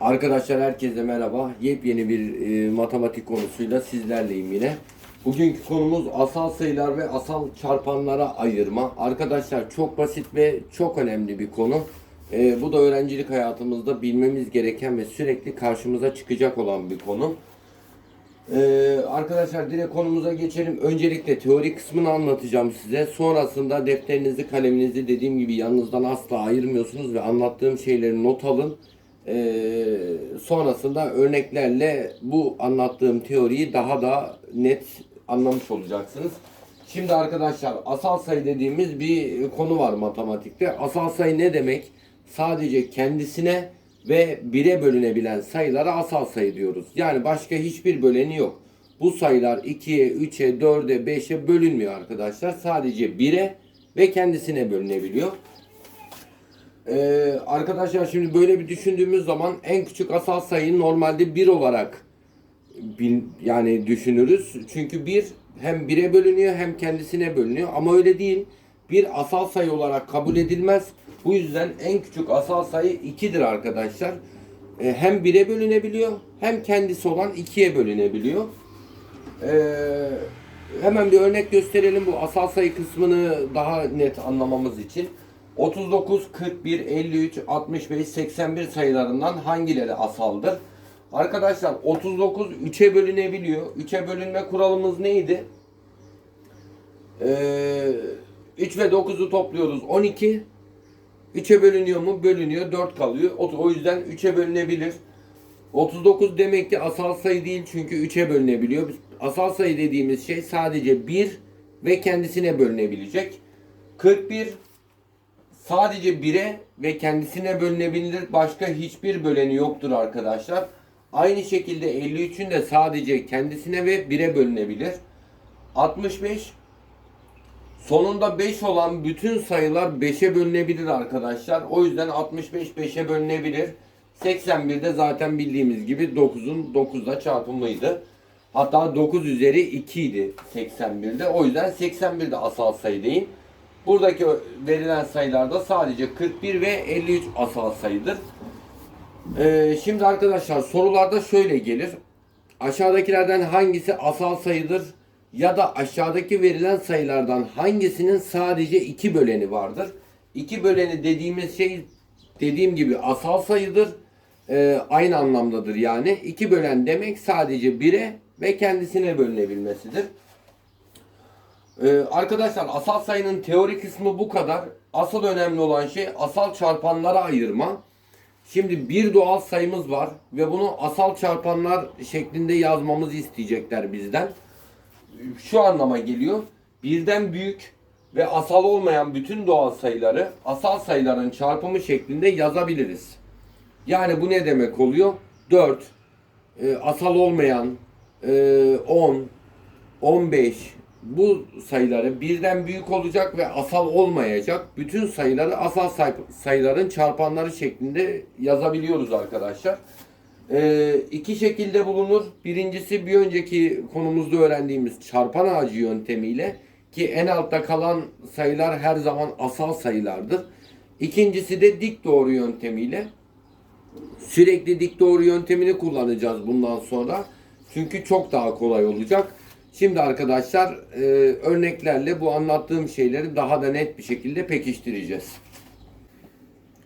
Arkadaşlar herkese merhaba. Yepyeni bir e, matematik konusuyla sizlerleyim yine. Bugünkü konumuz asal sayılar ve asal çarpanlara ayırma. Arkadaşlar çok basit ve çok önemli bir konu. E, bu da öğrencilik hayatımızda bilmemiz gereken ve sürekli karşımıza çıkacak olan bir konu. Ee, arkadaşlar direkt konumuza geçelim. Öncelikle teori kısmını anlatacağım size. Sonrasında defterinizi, kaleminizi dediğim gibi yanınızdan asla ayırmıyorsunuz ve anlattığım şeyleri not alın. Ee, sonrasında örneklerle bu anlattığım teoriyi daha da net anlamış olacaksınız. Şimdi arkadaşlar asal sayı dediğimiz bir konu var matematikte. Asal sayı ne demek? Sadece kendisine ve 1'e bölünebilen sayılara asal sayı diyoruz. Yani başka hiçbir böleni yok. Bu sayılar 2'ye, 3'e, 4'e, 5'e bölünmüyor arkadaşlar. Sadece 1'e ve kendisine bölünebiliyor. Ee, arkadaşlar şimdi böyle bir düşündüğümüz zaman en küçük asal sayı normalde 1 olarak bil, yani düşünürüz. Çünkü 1 hem 1'e bölünüyor hem kendisine bölünüyor ama öyle değil. Bir asal sayı olarak kabul edilmez. Bu yüzden en küçük asal sayı 2'dir arkadaşlar. Ee, hem 1'e bölünebiliyor hem kendisi olan 2'ye bölünebiliyor. Ee, hemen bir örnek gösterelim bu asal sayı kısmını daha net anlamamız için. 39, 41, 53, 65, 81 sayılarından hangileri asaldır? Arkadaşlar 39 3'e bölünebiliyor. 3'e bölünme kuralımız neydi? Ee, 3 ve 9'u topluyoruz 12. 3'e bölünüyor mu? Bölünüyor. 4 kalıyor. O, yüzden 3'e bölünebilir. 39 demek ki asal sayı değil çünkü 3'e bölünebiliyor. Asal sayı dediğimiz şey sadece 1 ve kendisine bölünebilecek. 41 sadece 1'e ve kendisine bölünebilir. Başka hiçbir böleni yoktur arkadaşlar. Aynı şekilde 53'ün de sadece kendisine ve 1'e bölünebilir. 65 sonunda 5 olan bütün sayılar 5'e bölünebilir arkadaşlar. O yüzden 65 5'e bölünebilir. 81 de zaten bildiğimiz gibi 9'un 9'la çarpımıydı. Hatta 9 üzeri 2 idi 81'de. O yüzden 81 de asal sayı değil. Buradaki verilen sayılarda sadece 41 ve 53 asal sayıdır. Ee, şimdi arkadaşlar sorularda şöyle gelir. Aşağıdakilerden hangisi asal sayıdır? Ya da aşağıdaki verilen sayılardan hangisinin sadece iki böleni vardır? İki böleni dediğimiz şey dediğim gibi asal sayıdır. Ee, aynı anlamdadır yani. İki bölen demek sadece 1'e ve kendisine bölünebilmesidir. Ee, arkadaşlar asal sayının teori kısmı bu kadar. Asıl önemli olan şey asal çarpanlara ayırma. Şimdi bir doğal sayımız var ve bunu asal çarpanlar şeklinde yazmamızı isteyecekler bizden. Şu anlama geliyor. Birden büyük ve asal olmayan bütün doğal sayıları asal sayıların çarpımı şeklinde yazabiliriz. Yani bu ne demek oluyor? 4, e, asal olmayan e, 10, 15 bu sayıları birden büyük olacak ve asal olmayacak. Bütün sayıları asal say- sayıların çarpanları şeklinde yazabiliyoruz arkadaşlar. E, iki şekilde bulunur. Birincisi bir önceki konumuzda öğrendiğimiz çarpan ağacı yöntemiyle ki en altta kalan sayılar her zaman asal sayılardır. İkincisi de dik doğru yöntemiyle sürekli dik doğru yöntemini kullanacağız bundan sonra. Çünkü çok daha kolay olacak. Şimdi arkadaşlar e, örneklerle bu anlattığım şeyleri daha da net bir şekilde pekiştireceğiz.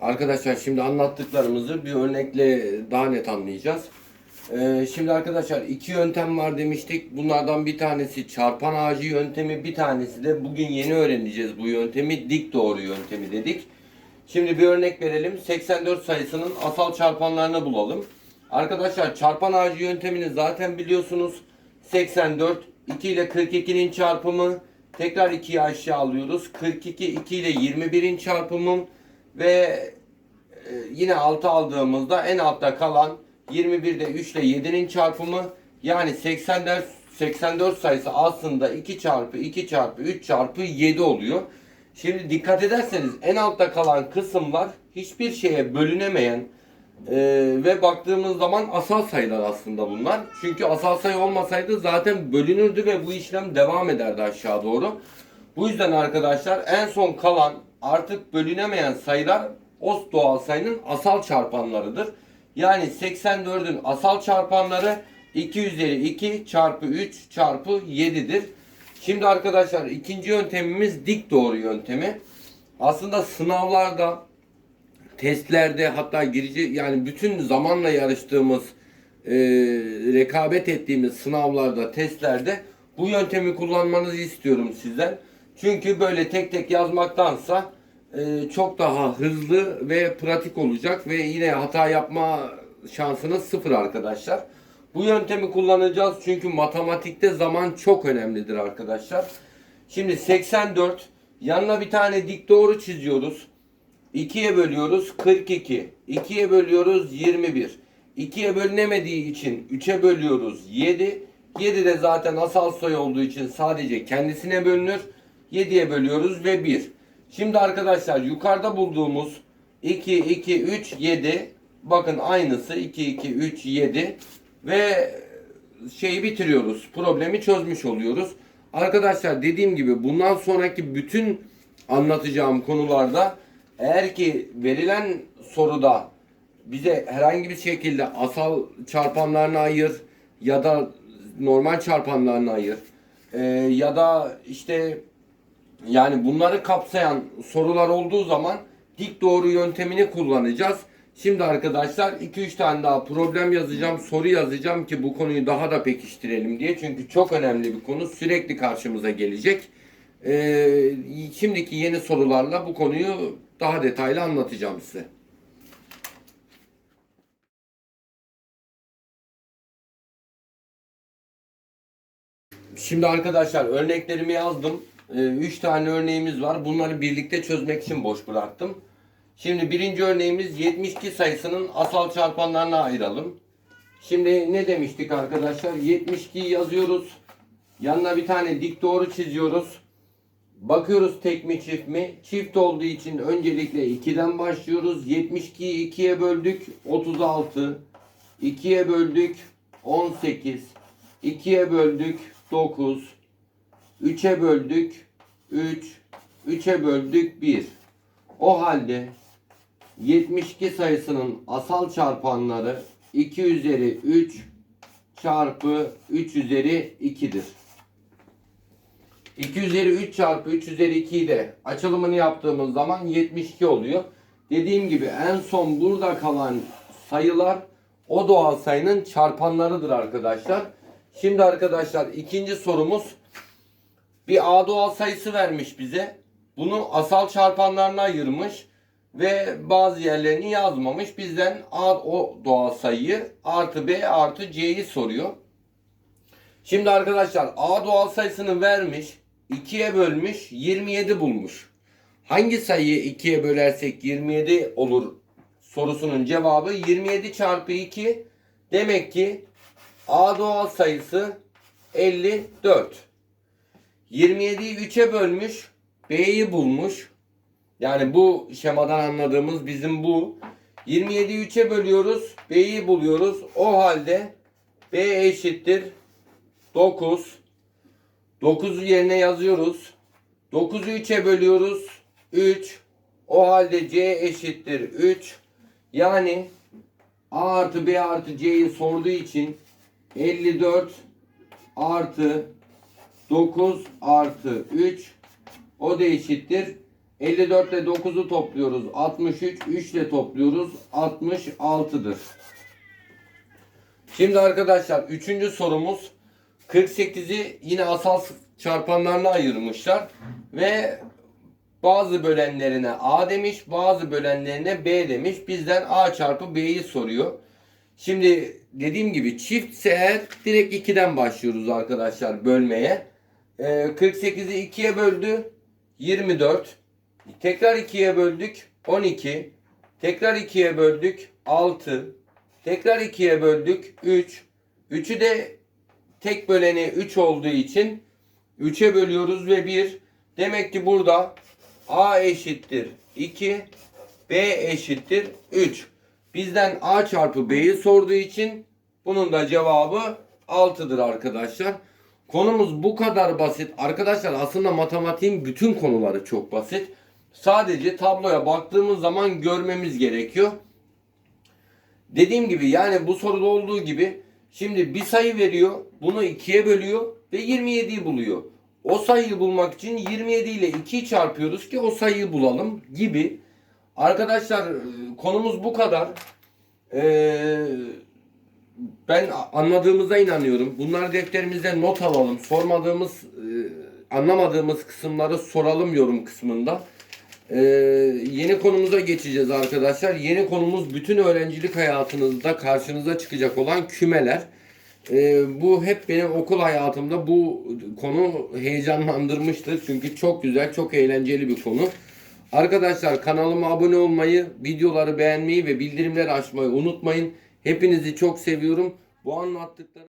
Arkadaşlar şimdi anlattıklarımızı bir örnekle daha net anlayacağız. E, şimdi arkadaşlar iki yöntem var demiştik. Bunlardan bir tanesi çarpan ağacı yöntemi, bir tanesi de bugün yeni öğreneceğiz bu yöntemi dik doğru yöntemi dedik. Şimdi bir örnek verelim. 84 sayısının asal çarpanlarını bulalım. Arkadaşlar çarpan ağacı yöntemini zaten biliyorsunuz. 84 2 ile 42'nin çarpımı. Tekrar 2'yi aşağı alıyoruz. 42 2 ile 21'in çarpımı ve e, yine 6 aldığımızda en altta kalan 21 de 3 ile 7'nin çarpımı. Yani 84 84 sayısı aslında 2 çarpı 2 çarpı 3 çarpı 7 oluyor. Şimdi dikkat ederseniz en altta kalan kısımlar hiçbir şeye bölünemeyen e, ve baktığımız zaman asal sayılar aslında bunlar. Çünkü asal sayı olmasaydı zaten bölünürdü ve bu işlem devam ederdi aşağı doğru. Bu yüzden arkadaşlar en son kalan artık bölünemeyen sayılar o doğal sayının asal çarpanlarıdır. Yani 84'ün asal çarpanları 2 üzeri 2 çarpı 3 çarpı 7'dir. Şimdi arkadaşlar ikinci yöntemimiz dik doğru yöntemi. Aslında sınavlarda, testlerde hatta girici yani bütün zamanla yarıştığımız e, rekabet ettiğimiz sınavlarda, testlerde bu yöntemi kullanmanızı istiyorum sizden. Çünkü böyle tek tek yazmaktansa e, çok daha hızlı ve pratik olacak ve yine hata yapma şansınız sıfır arkadaşlar. Bu yöntemi kullanacağız çünkü matematikte zaman çok önemlidir arkadaşlar. Şimdi 84 yanına bir tane dik doğru çiziyoruz. 2'ye bölüyoruz 42. 2'ye bölüyoruz 21. 2'ye bölünemediği için 3'e bölüyoruz 7. 7 de zaten asal sayı olduğu için sadece kendisine bölünür. 7'ye bölüyoruz ve 1. Şimdi arkadaşlar yukarıda bulduğumuz 2, 2, 3, 7. Bakın aynısı 2, 2, 3, 7. Ve şeyi bitiriyoruz. Problemi çözmüş oluyoruz. Arkadaşlar dediğim gibi bundan sonraki bütün anlatacağım konularda eğer ki verilen soruda bize herhangi bir şekilde asal çarpanlarını ayır ya da normal çarpanlarını ayır e, ya da işte yani bunları kapsayan sorular olduğu zaman dik doğru yöntemini kullanacağız. Şimdi arkadaşlar 2-3 tane daha problem yazacağım, soru yazacağım ki bu konuyu daha da pekiştirelim diye. Çünkü çok önemli bir konu sürekli karşımıza gelecek. Ee, şimdiki yeni sorularla bu konuyu daha detaylı anlatacağım size. Şimdi arkadaşlar örneklerimi yazdım. 3 tane örneğimiz var. Bunları birlikte çözmek için boş bıraktım. Şimdi birinci örneğimiz 72 sayısının asal çarpanlarına ayıralım. Şimdi ne demiştik arkadaşlar? 72 yazıyoruz. Yanına bir tane dik doğru çiziyoruz. Bakıyoruz tek mi çift mi? Çift olduğu için öncelikle 2'den başlıyoruz. 72'yi 2'ye böldük. 36. 2'ye böldük. 18. 2'ye böldük. 9. 3'e böldük. 3. 3'e böldük. 1. O halde 72 sayısının asal çarpanları 2 üzeri 3 çarpı 3 üzeri 2'dir. 2 üzeri 3 çarpı 3 üzeri 2'yi de açılımını yaptığımız zaman 72 oluyor. Dediğim gibi en son burada kalan sayılar o doğal sayının çarpanlarıdır arkadaşlar. Şimdi arkadaşlar ikinci sorumuz bir A doğal sayısı vermiş bize. Bunu asal çarpanlarına ayırmış ve bazı yerlerini yazmamış. Bizden A o doğal sayıyı artı B artı C'yi soruyor. Şimdi arkadaşlar A doğal sayısını vermiş. 2'ye bölmüş 27 bulmuş. Hangi sayıyı 2'ye bölersek 27 olur sorusunun cevabı 27 çarpı 2 demek ki A doğal sayısı 54. 27'yi 3'e bölmüş B'yi bulmuş. Yani bu şemadan anladığımız bizim bu. 27'yi 3'e bölüyoruz. B'yi buluyoruz. O halde B eşittir 9. 9'u yerine yazıyoruz. 9'u 3'e bölüyoruz. 3. O halde C eşittir 3. Yani A artı B artı C'yi sorduğu için 54 artı 9 artı 3 o da eşittir. 54 ile 9'u topluyoruz. 63. 3 ile topluyoruz. 66'dır. Şimdi arkadaşlar 3. sorumuz 48'i yine asal çarpanlarına ayırmışlar. Ve bazı bölenlerine A demiş, bazı bölenlerine B demiş. Bizden A çarpı B'yi soruyor. Şimdi dediğim gibi çiftse eğer direkt 2'den başlıyoruz arkadaşlar bölmeye. Ee, 48'i 2'ye böldü. 24. Tekrar 2'ye böldük. 12. Tekrar 2'ye böldük. 6. Tekrar 2'ye böldük. 3. 3'ü de tek böleni 3 olduğu için 3'e bölüyoruz ve 1. Demek ki burada A eşittir 2. B eşittir 3. Bizden A çarpı B'yi sorduğu için bunun da cevabı 6'dır arkadaşlar. Konumuz bu kadar basit. Arkadaşlar aslında matematiğin bütün konuları çok basit. Sadece tabloya baktığımız zaman görmemiz gerekiyor. Dediğim gibi yani bu soruda olduğu gibi şimdi bir sayı veriyor. Bunu ikiye bölüyor ve 27'yi buluyor. O sayıyı bulmak için 27 ile 2'yi çarpıyoruz ki o sayıyı bulalım gibi. Arkadaşlar e, konumuz bu kadar. Ee, ben anladığımıza inanıyorum. Bunları defterimize not alalım. Sormadığımız, e, anlamadığımız kısımları soralım yorum kısmında. Ee, yeni konumuza geçeceğiz arkadaşlar. Yeni konumuz bütün öğrencilik hayatınızda karşınıza çıkacak olan kümeler. Ee, bu hep benim okul hayatımda bu konu heyecanlandırmıştır. Çünkü çok güzel, çok eğlenceli bir konu. Arkadaşlar kanalıma abone olmayı, videoları beğenmeyi ve bildirimleri açmayı unutmayın. Hepinizi çok seviyorum. Bu anlattıklarım